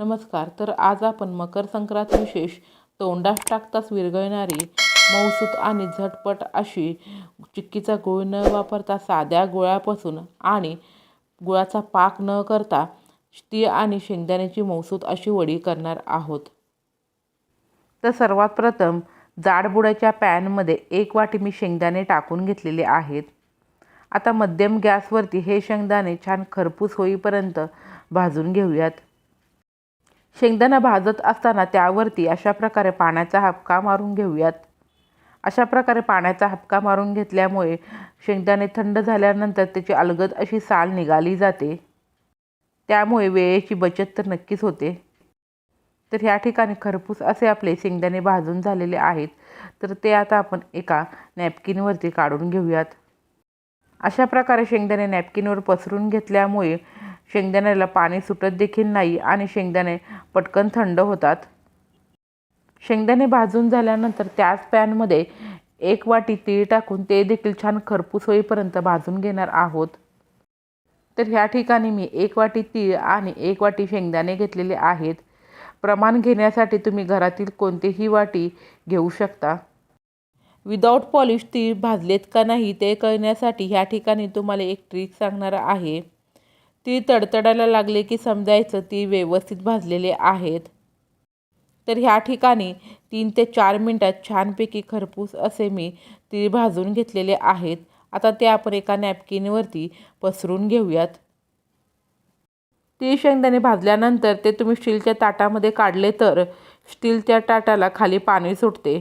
नमस्कार तर आज आपण मकर संक्रांत विशेष तोंडात टाकताच विरघळणारी मऊसूत आणि झटपट अशी चिक्कीचा गुळ न वापरता साध्या गुळापासून आणि गुळाचा पाक न करता ती आणि शेंगदाण्याची मऊसूत अशी वडी करणार आहोत. तर सर्वात प्रथम जाडबुडाच्या पॅनमध्ये एक वाटी मी शेंगदाणे टाकून घेतलेले आहेत. आता मध्यम गॅसवरती हे शेंगदाणे छान खरपूस होईपर्यंत भाजून घेऊयात. शेंगदाणा भाजत असताना त्यावरती अशा प्रकारे पाण्याचा हपका मारून घेऊयात. अशा प्रकारे पाण्याचा हपका मारून घेतल्यामुळे शेंगदाणे थंड झाल्यानंतर त्याची अलगद अशी साल निघाली जाते. त्यामुळे वेळेची बचत तर नक्कीच होते. तर ह्या ठिकाणी खरपूस असे आपले शेंगदाणे भाजून झालेले आहेत. तर ते आता आपण एका नॅपकिनवरती काढून घेऊयात. अशा प्रकारे शेंगदाणे नॅपकिनवर पसरून घेतल्यामुळे शेंगदाण्याला पाणी सुटत देखील नाही आणि शेंगदाणे पटकन थंड होतात. शेंगदाणे भाजून झाल्यानंतर त्याच पॅनमध्ये एक वाटी तीळ टाकून ते देखील छान खरपूस होईपर्यंत भाजून घेणार आहोत. तर ह्या ठिकाणी मी एक वाटी तीळ आणि एक वाटी शेंगदाणे घेतलेले आहेत. प्रमाण घेण्यासाठी तुम्ही घरातील कोणतीही वाटी घेऊ शकता. विदाऊट पॉलिश तीळ भाजलेत का नाही ते कळण्यासाठी ह्या ठिकाणी तुम्हाला एक ट्रिक सांगणार आहे. ती तडतडायला लागले की समजायचं ती व्यवस्थित भाजलेले आहेत. तर ह्या ठिकाणी तीन ते चार मिनटात छानपैकी खरपूस असे मी ती भाजून घेतलेले आहेत. आता ते आपण एका नॅपकिनवरती पसरून घेऊयात. ती शेंगदाणे भाजल्यानंतर ते तुम्ही स्टीलच्या ताटामध्ये काढले तर स्टीलच्या ताटाला खाली पाणी सुटते.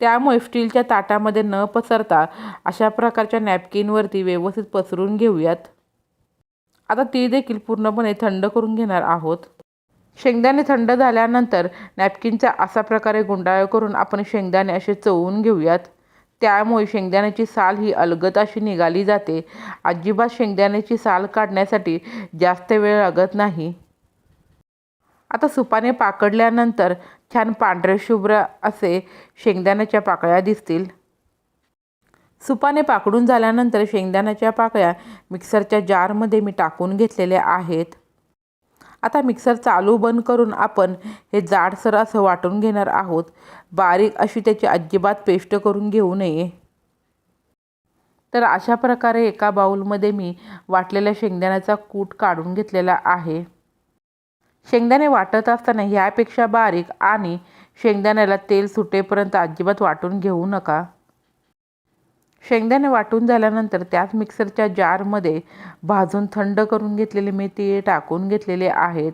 त्यामुळे स्टीलच्या ताटामध्ये न पसरता अशा प्रकारच्या नॅपकिनवरती व्यवस्थित पसरून घेऊयात. आता ती देखील पूर्णपणे थंड करून घेणार आहोत. शेंगदाणे थंड झाल्यानंतर नॅपकिनचा असा प्रकारे गुंडाळ करून आपण शेंगदाणे असे चवून घेऊयात. त्यामुळे शेंगदाण्याची साल ही अलगद अशी निघाली जाते. अजिबात शेंगदाण्याची साल काढण्यासाठी जास्त वेळ लागत नाही. आता सुपाने पाकडल्यानंतर छान पांढरे शुभ्र असे शेंगदाण्याच्या पाकळ्या दिसतील. सुपाने पाकडून झाल्यानंतर शेंगदाण्याच्या पाकळ्या मिक्सरच्या जारमध्ये मी टाकून घेतलेल्या आहेत. आता मिक्सर चालू बंद करून आपण हे जाडसर असं वाटून घेणार आहोत. बारीक अशी त्याची अजिबात पेस्ट करून घेऊ नये. तर अशा प्रकारे एका बाऊलमध्ये मी वाटलेल्या शेंगदाण्याचा कूट काढून घेतलेला आहे. शेंगदाणे वाटत असताना ह्यापेक्षा बारीक आणि शेंगदाण्याला तेल सुटेपर्यंत अजिबात वाटून घेऊ नका. शेंगदाणे वाटून झाल्यानंतर त्याच मिक्सरच्या जारमध्ये भाजून थंड करून घेतलेले मी तीळ टाकून घेतलेले आहेत.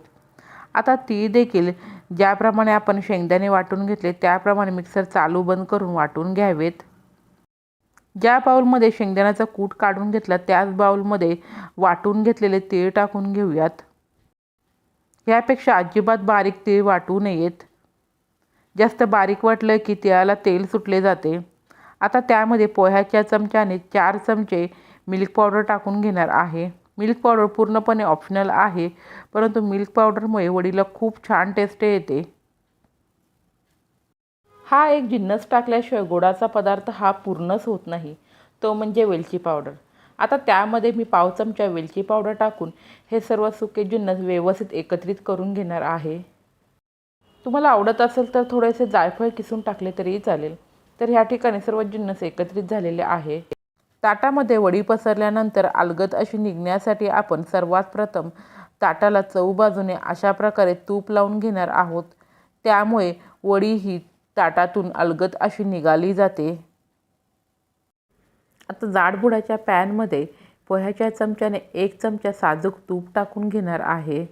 आता ती देखील ज्याप्रमाणे आपण शेंगदाणे वाटून घेतले त्याप्रमाणे मिक्सर चालू बंद करून वाटून घ्यावेत. ज्या बाऊलमध्ये शेंगदाण्याचा कूट काढून घेतला त्याच बाऊलमध्ये वाटून घेतलेले तीळ टाकून घेऊयात. यापेक्षा अजिबात बारीक तीळ वाटू नयेत. जास्त बारीक वाटलं की तिळाला तेल सुटले जाते. आता त्यामध्ये पोह्याच्या चमच्याने चार चमचे मिल्क पावडर टाकून घेणार आहे. मिल्क पावडर पूर्णपणे ऑप्शनल आहे परंतु मिल्क पावडरमुळे वडीला खूप छान टेस्ट येते. हा एक जिन्नस टाकल्याशिवाय गोडाचा पदार्थ हा पूर्णच होत नाही. तो म्हणजे वेलची पावडर आता त्यामध्ये मी पाव चमचा वेलची पावडर टाकून हे सर्व सुके जिन्नस व्यवस्थित एकत्रित करून घेणार आहे. तुम्हाला आवडत असेल तर थोडेसे जायफळ किसून टाकले तरीही चालेल. तर ह्या ठिकाणी सर्व जिन्नस एकत्रित झालेले आहे. ताटामध्ये वडी पसरल्यानंतर अलगद अशी निघण्यासाठी आपण सर्वात प्रथम ताटाला चव बाजूने अशा प्रकारे तूप लावून घेणार आहोत. त्यामुळे वडी ही ताटातून अलगद अशी निघाली जाते. आता जाडबुडाच्या पॅनमध्ये पोह्याच्या चमच्याने एक चमचा साजूक तूप टाकून घेणार आहे.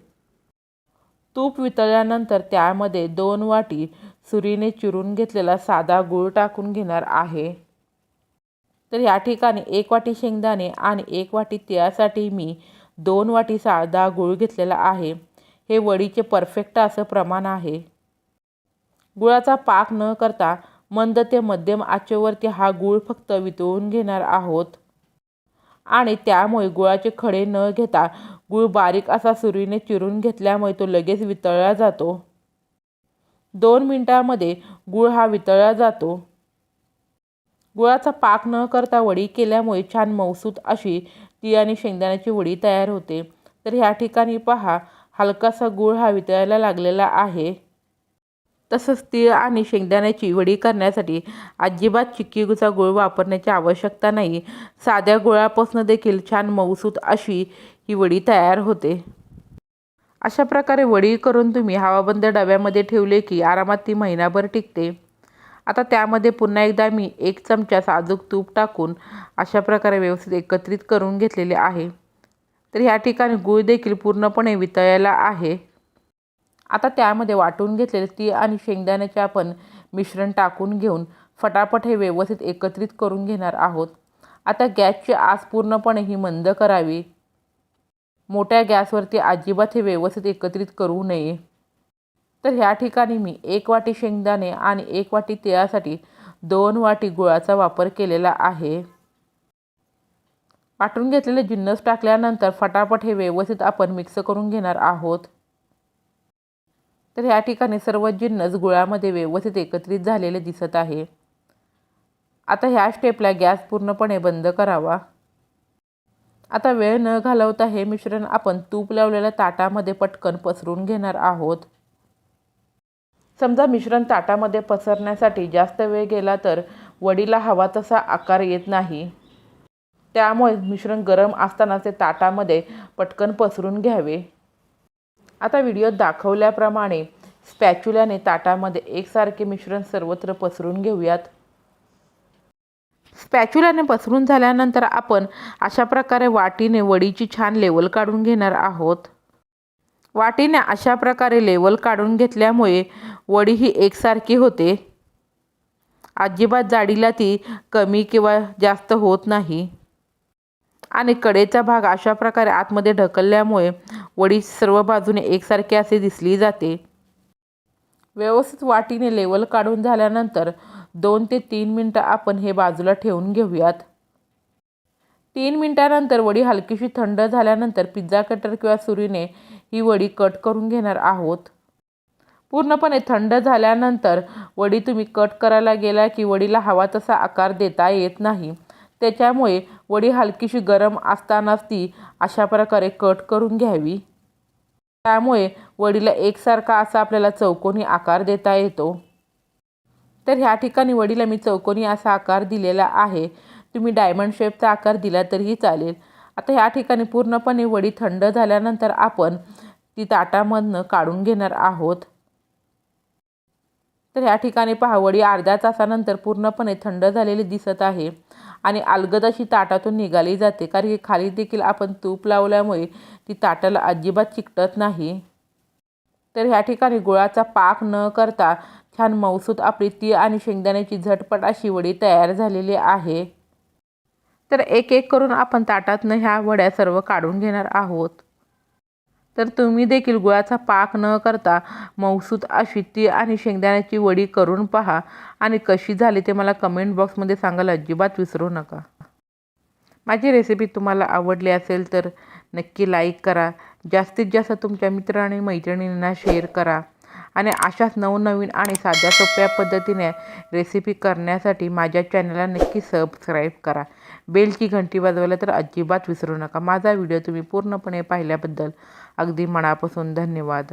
तूप वितळल्यानंतर त्यामध्ये दोन वाटी सुरीने चिरून घेतलेला साधा गूळ टाकून घेणार आहे. तर या ठिकाणी एक वाटी शेंगदाणे आणि एक वाटी तिळासाठी मी दोन वाटी साधा गूळ घेतलेला आहे. हे वडीचे परफेक्ट असं प्रमाण आहे. गुळाचा पाक न करता मंद ते मध्यम आचेवरती हा गूळ फक्त वितळून घेणार आहोत. आणि त्यामुळे गुळाचे खडे न घेता गूळ बारीक असा सुरीने चिरून घेतल्यामुळे तो लगेच वितळला जातो. दोन मिनटामध्ये गूळ हा वितळला जातो. गुळाचा पाक न करता वडी केल्यामुळे छान मौसूत अशी ती आणि शेंगदाण्याची वडी तयार होते. तर ह्या ठिकाणी पहा हलकासा गूळ हा वितळायला लागलेला आहे. तसंच तीळ आणि शेंगदाण्याची वडी करण्यासाठी अजिबात चिक्कीचा गूळ वापरण्याची आवश्यकता नाही. साध्या गुळापासून देखील छान मऊसूत अशी ही वडी तयार होते. अशा प्रकारे वडी करून तुम्ही हवाबंद डब्यामध्ये ठेवले की आरामात ती महिनाभर टिकते. आता त्यामध्ये पुन्हा एकदा मी एक चमचा साजूक तूप टाकून अशा प्रकारे व्यवस्थित एकत्रित करून घेतलेले आहे. तर ह्या ठिकाणी गूळ देखील पूर्णपणे वितळायला आहे. आता त्यामध्ये वाटून घेतलेले ती आणि शेंगदाण्याचे आपण मिश्रण टाकून घेऊन फटाफट हे व्यवस्थित एकत्रित करून घेणार आहोत. आता गॅसची आस पूर्णपणे ही मंद करावी. मोठ्या गॅसवरती अजिबात हे व्यवस्थित एकत्रित करू नये. तर ह्या ठिकाणी मी एक वाटी शेंगदाणे आणि एक वाटी तिळासाठी दोन वाटी गुळाचा वापर केलेला आहे. वाटून घेतलेले जिन्नस टाकल्यानंतर फटाफट हे व्यवस्थित आपण मिक्स करून घेणार आहोत. तर ह्या ठिकाणी सर्व जिन्नस गुळामध्ये व्यवस्थित एकत्रित झालेले दिसत आहे. आता ह्या स्टेपला गॅस पूर्णपणे बंद करावा. आता वेळ न घालवता हे मिश्रण आपण तूप लावलेल्या ताटामध्ये पटकन पसरून घेणार आहोत. समजा मिश्रण ताटामध्ये पसरण्यासाठी जास्त वेळ गेला तर वडीला हवा तसा आकार येत नाही. त्यामुळे मिश्रण गरम असताना ते ताटामध्ये पटकन पसरून घ्यावे. आता व्हिडिओत दाखवल्याप्रमाणे स्पॅच्युल्याने ताटामध्ये एकसारखे मिश्रण सर्वत्र पसरून घेऊयात. स्पॅच्युलाने पसरून झाल्यानंतर आपण अशा प्रकारे वाटीने वडीची छान लेवल काढून घेणार आहोत. वाटीने अशा प्रकारे लेवल काढून घेतल्यामुळे वडी ही एकसारखी होते. अजिबात जाडीला ती कमी किंवा जास्त होत नाही. आणि कडेचा भाग अशा प्रकारे आतमध्ये ढकलल्यामुळे वडी सर्व बाजूने एकसारखी असे दिसली जाते. व्यवस्थित वाटीने लेवल काढून झाल्यानंतर दोन ते तीन मिनटं आपण हे बाजूला ठेवून घेऊयात. तीन मिनटानंतर वडी हलकीशी थंड झाल्यानंतर पिझ्झा कटर किंवा सुरीने ही वडी कट करून घेणार आहोत. पूर्णपणे थंड झाल्यानंतर वडी तुम्ही कट करायला गेला की वडीला हवा तसा आकार देता येत नाही. त्याच्यामुळे वडी हलकीशी गरम असतानाच ती अशा प्रकारे कट करून घ्यावी. त्यामुळे वडीला एकसारखा असा आपल्याला चौकोनी आकार देता येतो. तर ह्या ठिकाणी वडीला मी चौकोनी असा आकार दिलेला आहे. तुम्ही डायमंड शेपचा आकार दिला तरीही चालेल. आता ह्या ठिकाणी पूर्णपणे वडी थंड झाल्यानंतर आपण ती ताटामधनं काढून घेणार आहोत. तर ह्या ठिकाणी पहा वडी अर्ध्या तासानंतर पूर्णपणे थंड झालेली दिसत आहे आणि अलगद अशी ताटातून निघाली जाते. कारण की खाली देखील आपण तूप लावल्यामुळे ती ताटाला अजिबात चिकटत नाही. तर ह्या ठिकाणी गुळाचा पाक न करता छान मौसूत आपली तीळ आणि शेंगदाण्याची झटपट अशी वडी तयार झालेली आहे. तर एक एक करून आपण ताटातनं ह्या वड्या सर्व काढून घेणार आहोत. तर तुम्ही देखील गुळाचा पाक न करता मौसूत अशी ती आणि शेंगदाण्याची वडी करून पहा आणि कशी झाली ते मला कमेंट बॉक्समध्ये सांगायला अजिबात विसरू नका. माझी रेसिपी तुम्हाला आवडली असेल तर नक्की लाईक करा जास्तीत जास्त तुमच्या मित्र आणि मैत्रिणींना शेअर करा. आणि अशाच नवनवीन आणि साध्या सोप्या पद्धतीने रेसिपी करण्यासाठी माझ्या चॅनलला नक्की सबस्क्राईब करा. बेलची घंटी वाजवायला तर अजिबात विसरू नका. माझा व्हिडिओ तुम्ही पूर्णपणे पाहिल्याबद्दल अगदी मनापासून धन्यवाद.